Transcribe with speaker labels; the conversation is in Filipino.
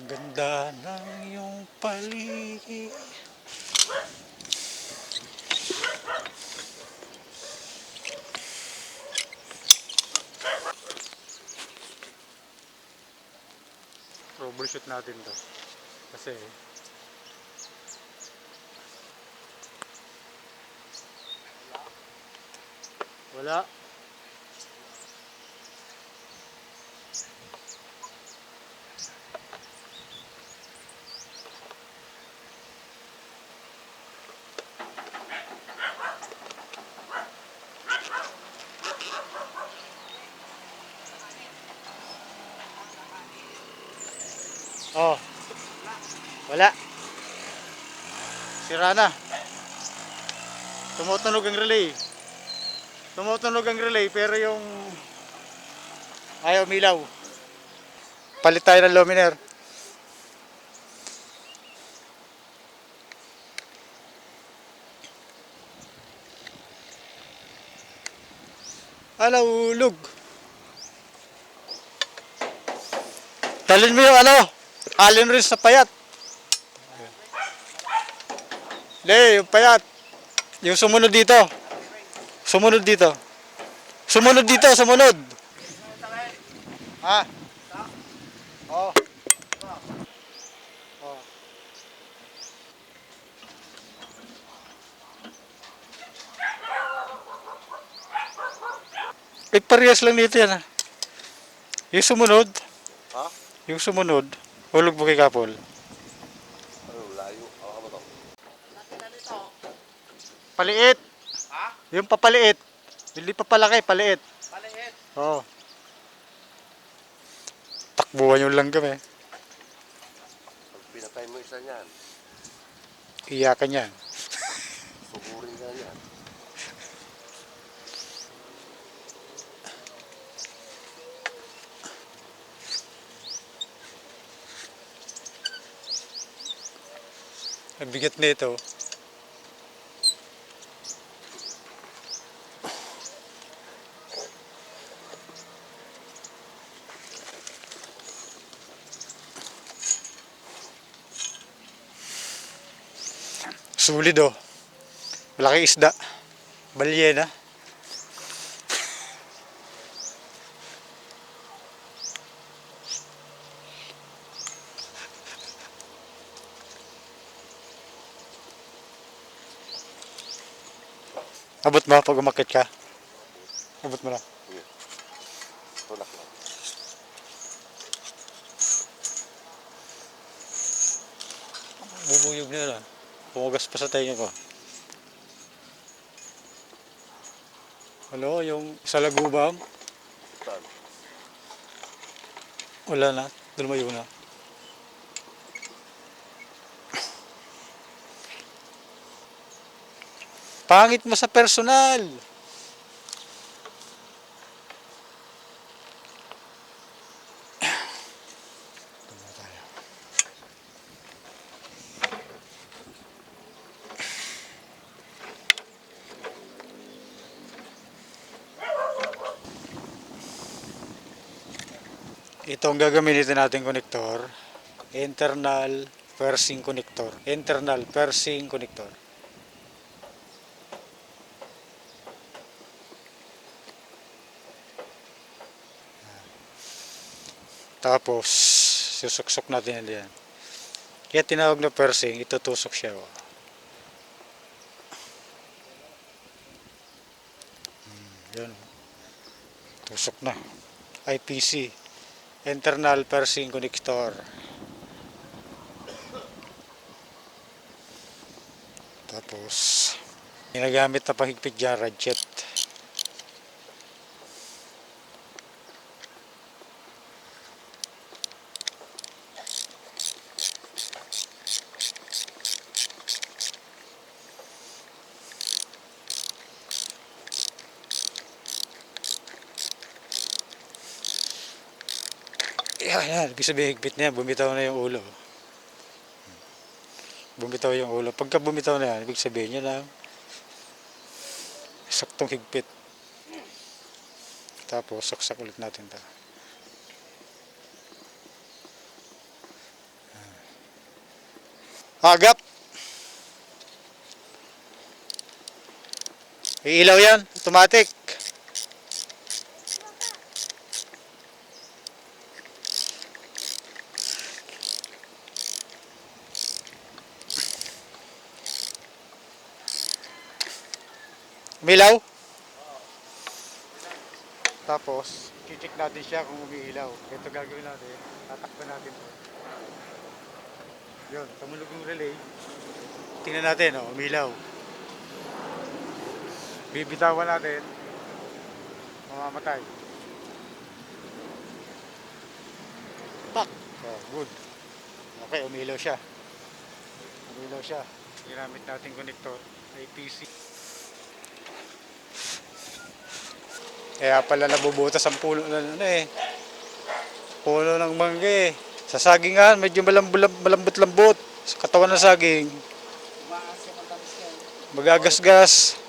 Speaker 1: Ang ganda ng iyong paligid. Troubleshoot natin to. Kasi wala. Oh. Wala. Sira na. Tumutunog ang relay. Tumutunog ang relay pero yung ayaw milaw. Palit tayo ng luminaire. Ala, ulog. Dalhin mo yung ano, alin rin sa payat. Le, yung payat. Yung sumunod dito. Sumunod dito. Sumunod dito, sumunod. Ha? Oh. Oh. Eh, parehas lang dito yan ah. Yung sumunod.
Speaker 2: Ha?
Speaker 1: Yung sumunod. Hulog mo kay Kapol.
Speaker 2: Layo. Ako ba to?
Speaker 1: Paliit.
Speaker 3: Ha?
Speaker 1: Yung papaliit. Hindi papalaki, paliit.
Speaker 3: Paliit.
Speaker 1: Oo. Takbuhan yung lang kami.
Speaker 2: Pag pinatay mo isa niyan,
Speaker 1: Iyakan yan.
Speaker 2: sugurin ka niyan.
Speaker 1: Ang bigat nito. Sulit oh. Malaki isda. Balyena. Abot mo pag umakit ka. Abot mo na.
Speaker 2: Tulak lang.
Speaker 1: Bubuyog na yun ah. Pumugas pa sa tainga ko. Ano, yung sa lagubam?
Speaker 2: Saan?
Speaker 1: Wala na. Lumayo na. Pangit mo sa personal. Tama tayo. Ito ang gagamitin natin connector. Internal pursing connector. Internal pursing connector. Tapos, susuksok natin yan diyan. Kaya tinawag na pursing, itutusok siya. Oh. Hmm, yan. oh. Tusok na. IPC. Internal pursing connector. Tapos, ginagamit na panghigpit dyan, ratchet. Yan, yan. Ibig sabihin, higpit na yan. Bumitaw na yung ulo. Bumitaw yung ulo. Pagka bumitaw na yan, ibig sabihin yun lang. Saktong higpit. Tapos, saksak ulit natin ta. Agap. Iilaw yan, automatic. Umilaw? Tapos, check natin siya kung umiilaw. Ito gagawin natin. Tatakpan natin to. Yun, tumulog yung relay. Tingnan natin, oh, umilaw. Bibitawan natin. Mamamatay. Pak! Oh, good. Okay, umilaw siya. Umilaw siya. Ginamit natin connector. IPC. Kaya pala nabubutas ang puno na ano eh. Puno ng mangga eh. Sa sagingan, medyo malambu- malambot-lambot. Sa katawan ng saging. Magagasgas.